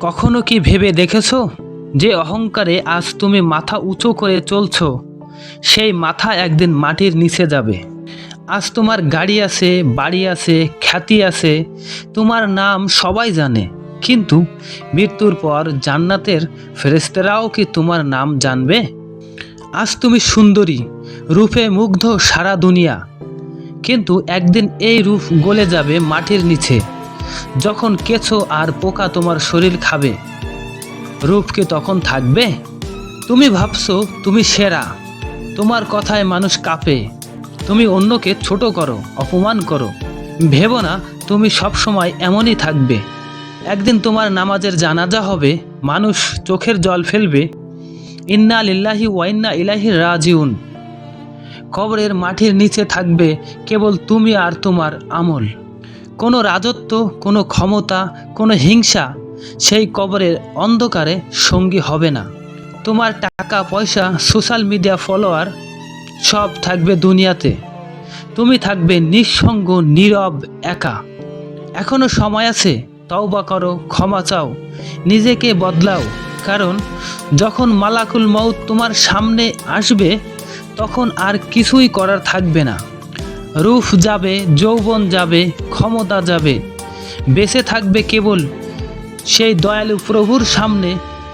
কখনো কি ভেবে দেখেছ যে অহংকারে আজ তুমি মাথা উঁচু করে চলছো? সেই মাথা একদিন মাটির নিচে যাবে। আজ তোমার গাড়ি আছে, বাড়ি আছে, খ্যাতি আছে, তোমার নাম সবাই জানে। কিন্তু মৃত্যুর পর জান্নাতের ফেরেস্তেরাও কি তোমার নাম জানবে? আজ তুমি সুন্দরী, রূপে মুগ্ধ সারা দুনিয়া। কিন্তু একদিন এই রূপ গলে যাবে মাটির নিচে। যখন কেঁচো আর পোকা তোমার শরীর খাবে, রূপ কি তখন থাকবে? তুমি ভাবছ তুমি সেরা। তোমার কথায় মানুষ কাঁপে। তুমি অন্যকে ছোট করো, অপমান করো। ভেবো না, তুমি সবসময় এমনই থাকবে। একদিন তোমার নামাজের জানাজা হবে, মানুষ চোখের জল ফেলবে। ইন্না লিল্লাহি ওয়াইন্না ইলাহি রাজিউন। কবরের মাটির নিচে থাকবে কেবল তুমি আর তোমার আমল। কোনো রাজত্ব, কোনো ক্ষমতা, কোনো হিংসা সেই কবরের অন্ধকারে সঙ্গী হবে না। তোমার টাকা, পয়সা সোশ্যাল মিডিয়া ফলোয়ার সব থাকবে দুনিয়াতে। তুমি থাকবে নিঃসঙ্গ, নীরব, একা। এখনও সময় আছে, তওবা করো, ক্ষমা চাও, নিজেকে বদলাও। কারণ যখন মালাকুল মউত তোমার সামনে আসবে, তখন আর কিছুই করার থাকবে না। রূপ যাবে, যৌবন যাবে, ক্ষমতা যাবে। বেঁচে থাকবে কেবল সেই দয়ালু প্রভুর সামনে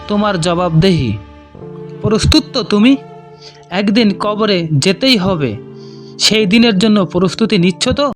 তোমার জবাবদেহি। প্রস্তুত তো তুমি? একদিন কবরে যেতেই হবে। সেই দিনের জন্য প্রস্তুতি নিচ্ছ তো?